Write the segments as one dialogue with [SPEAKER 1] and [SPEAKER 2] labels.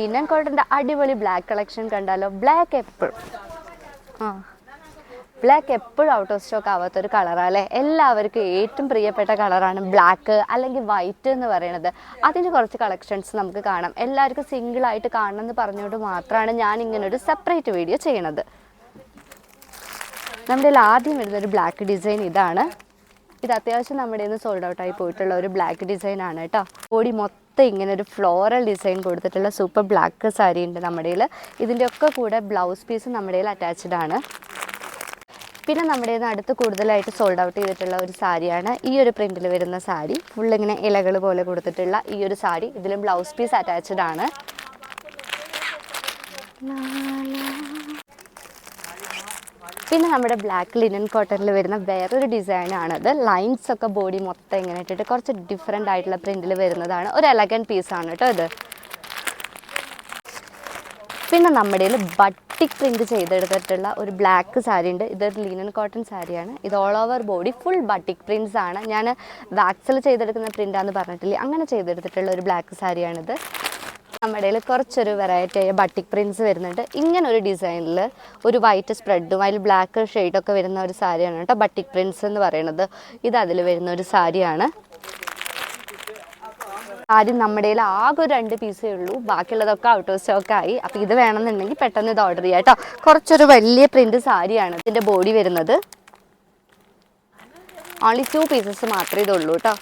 [SPEAKER 1] Linen കോട്ടന്റെ അടിപൊളി black collection കണ്ടാലോ? Black എപ്പോഴും. ആ. ബ്ലാക്ക് എപ്പോഴും ഔട്ട് ഓഫ് സ്റ്റോക്ക് ആവാത്തൊരു കളറാണ് എല്ലാവർക്കും ഏറ്റവും പ്രിയപ്പെട്ട കളറാണ് ബ്ലാക്ക് അല്ലെങ്കിൽ വൈറ്റ് എന്ന് പറയുന്നത് അതിന് കുറച്ച് കളക്ഷൻസ് നമുക്ക് കാണാം. എല്ലാവർക്കും സിംഗിളായിട്ട് കാണണം എന്ന് പറഞ്ഞുകൊണ്ട് മാത്രമാണ് ഞാൻ ഇങ്ങനെ ഒരു സെപ്പറേറ്റ് വീഡിയോ ചെയ്യണത്. നമ്മുടെ ആദ്യം വരുന്ന ഒരു ബ്ലാക്ക് ഡിസൈൻ ഇതാണ്. ഇത് അത്യാവശ്യം നമ്മുടെ നിന്ന് സോൾഡ് ഔട്ട് ആയി പോയിട്ടുള്ള ഒരു ബ്ലാക്ക് ഡിസൈൻ ആണ് കേട്ടോ. ബോഡി മൊത്തം ഇങ്ങനെ ഒരു ഫ്ലോറൽ ഡിസൈൻ കൊടുത്തിട്ടുള്ള സൂപ്പർ ബ്ലാക്ക് സാരി ഉണ്ട് നമ്മുടെ ഇതിന്റെ ഒക്കെ കൂടെ ബ്ലൗസ് പീസ് നമ്മുടെ അറ്റാച്ച്ഡ് ആണ്. പിന്നെ നമ്മുടെ അടുത്ത് കൂടുതലായിട്ട് സോൾഡ് ഔട്ട് ചെയ്തിട്ടുള്ള ഒരു സാരിയാണ് ഈ ഒരു പ്രിന്റിൽ വരുന്ന സാരി ഫുൾ ഇങ്ങനെ ഇലകൾ പോലെ കൊടുത്തിട്ടുള്ള ഈ ഒരു സാരി ഇതിലും ബ്ലൗസ് പീസ് അറ്റാച്ച്ഡ് ആണ്. പിന്നെ നമ്മുടെ ബ്ലാക്ക് ലിനൻ കോട്ടണിൽ വരുന്ന വേറൊരു ഡിസൈൻ അത് ലൈൻസ് ഒക്കെ ബോഡി മൊത്തം ഇങ്ങനെ ഇട്ടിട്ട് കുറച്ച് ഡിഫറെന്റ് ആയിട്ടുള്ള പ്രിന്റിൽ വരുന്നതാണ്. ഒരു എലഗൻ പീസാണ് കേട്ടോ ഇത്. പിന്നെ നമ്മുടെ കയ്യിൽ ബട്ടിക് പ്രിന്റ് ചെയ്തെടുത്തിട്ടുള്ള ഒരു ബ്ലാക്ക് സാരി ഉണ്ട്. ഇതൊരു ലിനൻ കോട്ടൺ സാരിയാണ് ഇത് all over body full batik prints ആണ്. ഞാൻ വാക്സിൽ ചെയ്തെടുക്കുന്ന പ്രിന്റാന്ന് പറഞ്ഞിട്ടില്ലേ? അങ്ങനെ ചെയ്തെടുത്തിട്ടുള്ള ഒരു ബ്ലാക്ക് സാരിയാണിത് നമ്മുടെ കുറച്ചൊരു വെറൈറ്റി ആയ ബട്ടിക് പ്രിന്റ്സ് വരുന്നുണ്ട്. ഇങ്ങനെ ഒരു ഡിസൈനിൽ ഒരു വൈറ്റ് സ്പ്രെഡും അതിൽ ബ്ലാക്ക് ഷെയ്ഡൊക്കെ വരുന്ന ഒരു സാരിയാണ് കേട്ടോ ബട്ടിക് പ്രിന്റ്സ് എന്ന് പറയുന്നത്. ഇത് അതിൽ വരുന്ന ഒരു സാരിയാണ്. ആദ്യം നമ്മുടെ ആകെ ഒരു രണ്ട് പീസേ ഉള്ളൂ. ബാക്കിയുള്ളതൊക്കെ ഔട്ട് ഓഫ് സ്റ്റോക്ക് ആയി. അപ്പോൾ ഇത് വേണമെന്നുണ്ടെങ്കിൽ പെട്ടെന്ന് ഇത് ഓർഡർ ചെയ്യാം കേട്ടോ. കുറച്ചൊരു വലിയ പ്രിന്റ് സാരിയാണ് ഇതിന്റെ ബോഡി വരുന്നത്. ഓൺലി ടു പീസസ് മാത്രമേ ഇതുള്ളൂ കേട്ടോ.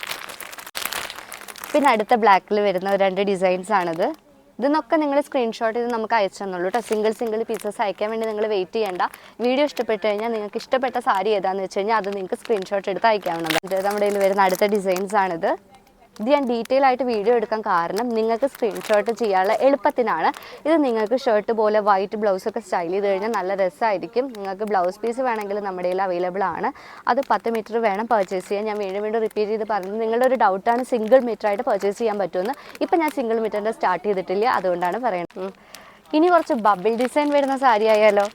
[SPEAKER 1] പിന്നെ അടുത്ത ബ്ലാക്കിൽ വരുന്ന രണ്ട് ഡിസൈൻസ് ആണിത്. ഇതെന്നൊക്കെ നിങ്ങൾ സ്ക്രീൻഷോട്ട് ചെയ്ത് നമുക്ക് അയച്ചു തന്നുള്ളൂ കേട്ടോ സിംഗിൾ സിംഗിൾ പീസസ് അയക്കാൻ വേണ്ടി നിങ്ങൾ വെയിറ്റ് ചെയ്യേണ്ട. വീഡിയോ ഇഷ്ടപ്പെട്ട് കഴിഞ്ഞാൽ നിങ്ങൾക്ക് ഇഷ്ടപ്പെട്ട സാരി ഏതാണെന്ന് വെച്ച് കഴിഞ്ഞാൽ അത് നിങ്ങൾക്ക് സ്ക്രീൻഷോട്ട് എടുത്ത് അയക്കാവുന്നതാണ്. നമ്മുടെ കയ്യിൽ വരുന്ന അടുത്ത ഡിസൈൻസ് ആണിത്. ഇത് ഞാൻ ഡീറ്റെയിൽ ആയിട്ട് വീഡിയോ എടുക്കാൻ കാരണം നിങ്ങൾക്ക് സ്ക്രീൻഷോട്ട് ചെയ്യാനുള്ള എളുപ്പത്തിനാണ്. ഇത് നിങ്ങൾക്ക് ഷർട്ട് പോലെ വൈറ്റ് ബ്ലൗസ് ഒക്കെ സ്റ്റൈൽ ചെയ്ത് കഴിഞ്ഞാൽ നല്ല രസമായിരിക്കും. നിങ്ങൾക്ക് ബ്ലൗസ് പീസ് വേണമെങ്കിൽ നമ്മുടെ കയ്യിൽ അവൈലബിൾ ആണ്. അത് പത്ത് മീറ്റർ വേണം പർച്ചേസ് ചെയ്യാൻ. ഞാൻ വീണ്ടും വീണ്ടും റിപ്പീറ്റ് ചെയ്ത് പറഞ്ഞു നിങ്ങളുടെ ഒരു ഡൗട്ടാണ് സിംഗിൾ മീറ്റർ ആയിട്ട് പർച്ചേസ് ചെയ്യാൻ പറ്റുമെന്ന്. ഇപ്പം ഞാൻ സിംഗിൾ മീറ്ററിന്റെ സ്റ്റാർട്ട് ചെയ്തിട്ടില്ല. അതുകൊണ്ടാണ് പറയുന്നത് ഇനി കുറച്ച് ബബിൾ ഡിസൈൻ വരുന്ന സാരി ആയാലോ?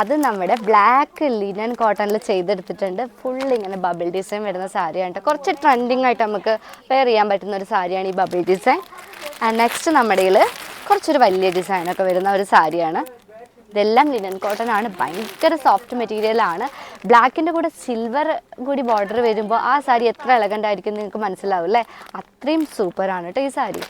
[SPEAKER 1] അത് നമ്മുടെ ബ്ലാക്ക് ലിനൻ കോട്ടണിൽ ചെയ്തെടുത്തിട്ടുണ്ട്. ഫുൾ ഇങ്ങനെ ബബിൾ ഡിസൈൻ വരുന്ന സാരിയാണ്. കുറച്ച് ട്രെൻഡിങ് ആയിട്ട് നമുക്ക് വെയർ ചെയ്യാൻ പറ്റുന്ന ഒരു സാരിയാണ് ഈ ബബിൾ ഡിസൈൻ ആൻഡ് നെക്സ്റ്റ് നമ്മുടെ കുറച്ചൊരു വലിയ ഡിസൈനൊക്കെ വരുന്ന ഒരു സാരിയാണ്. ഇതെല്ലാം ലിനൻ കോട്ടൺ ആണ്. ഭയങ്കര സോഫ്റ്റ് മെറ്റീരിയൽ ആണ്. ബ്ലാക്കിന്റെ കൂടെ സിൽവർ കൂടി ബോർഡർ വരുമ്പോൾ ആ സാരി എത്ര എലഗന്റ് ആയിരിക്കും നിങ്ങൾക്ക് മനസ്സിലാവും അല്ലേ? അത്രയും സൂപ്പറാണ് കേട്ടോ ഈ സാരി.